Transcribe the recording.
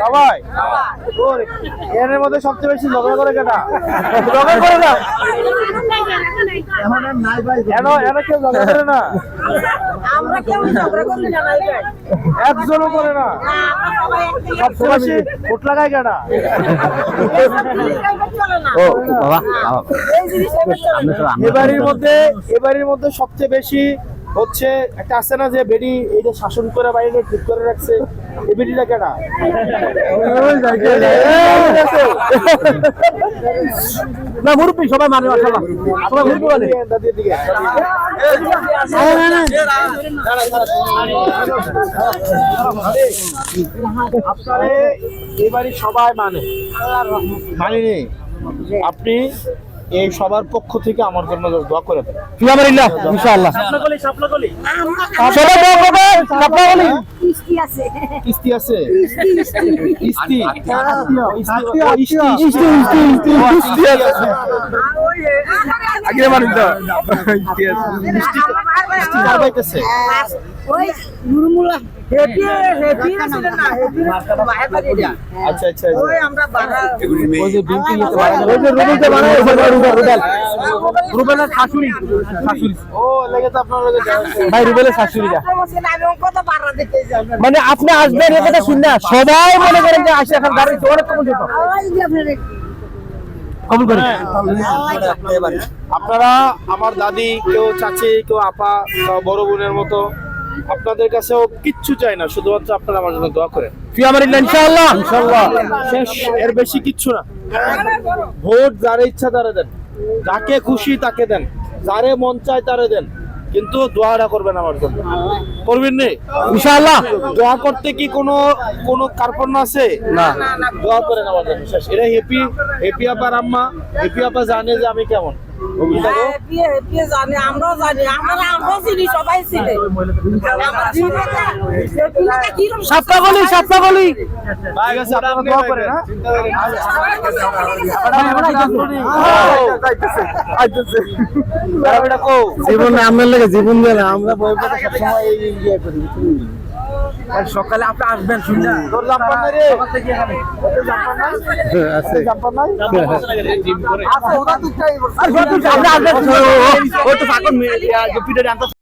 সবাই এর মধ্যে সবচেয়ে বেশি ঝগড়া করে কেটা? ঝগড়া করে না? একজনও করে না? সবচেয়ে বেশি ভোট লাগায় কেটা? ও বাবা বাবা। এই জিনিস এবার চলে। না। এবারের মধ্যে এবারের মধ্যে সবচেয়ে বেশি হচ্ছে একটা আছে না যে বেডি এইটা শাসন করে বাইরে ঠিক করে রাখছে এই বেডিটা কেনা না মুরব্বী সবাই মানে সবাই মুরব্বী মানে দাদির দিকে আপনারে এবারই সবাই মানে। মানিনি। আপনি এই সবার পক্ষ থেকে আমার জন্য দোয়া করে দেন। ফিয়ামারিল্লাহ ইনশাআল্লাহ। সাপলাকলি সাপলাকলি সবাই দোয়া করবেন সাপলাকলি কিস্তি আছে। কিস্তি আছে? কিস্তি ইস্তি। ইস্তি। ইস্তি ইস্তি। আছে। আগে মারিন তো আছে। কিস্তি কার পাইতেছে আচ্ছা আচ্ছা আচ্ছা। রুবেলের শাশুড়ি শাশুড়ি ও লেগে তো আপনার লগে ভাই রুবেলের যাই মানে আপনি আসবেন এ কথা শুন না সবাই মনে করেন যে আসে এখন গাড়ি অনেক কমন যেত কবুল করেন আপনারা আমার দাদি কেউ চাচি কেউ আপা বড় বোনের মতো আপনাদের কাছেও কিচ্ছু চাই না শুধুমাত্র আপনারা আমার জন্য দোয়া করেন। ইনশাআল্লাহ। ইনশাআল্লাহ। শেষ এর বেশি কিচ্ছু না। ভোট যারে ইচ্ছা তারে দেন। যাকে খুশি তাকে দেন। যারে মন চায় তারে দেন। কিন্তু দোয়াটা করবেন আমার জন্য। করবেন নি? ইনশাআল্লাহ। দোয়া করতে কি কোনো কোনো কার্পণ্য আছে? না। দোয়া করেন আমার জন্য শেষ। এটা হেপি হেপি আপার আম্মা হেপি আপা জানে যে আমি কেমন। জানি আমরাও জানি আমরা আমরাও চিনি সবাই চিনে আমার জীবনে হ্যাঁ? লাগে দেয় আমরা বই সবসময় ইয়ে করি সকালে আপনি আসবেন শুনলেন তোর জাম্পার নাই রে আছে জাম্পার নাই আপনি আসবেন ও তো ফাঁকন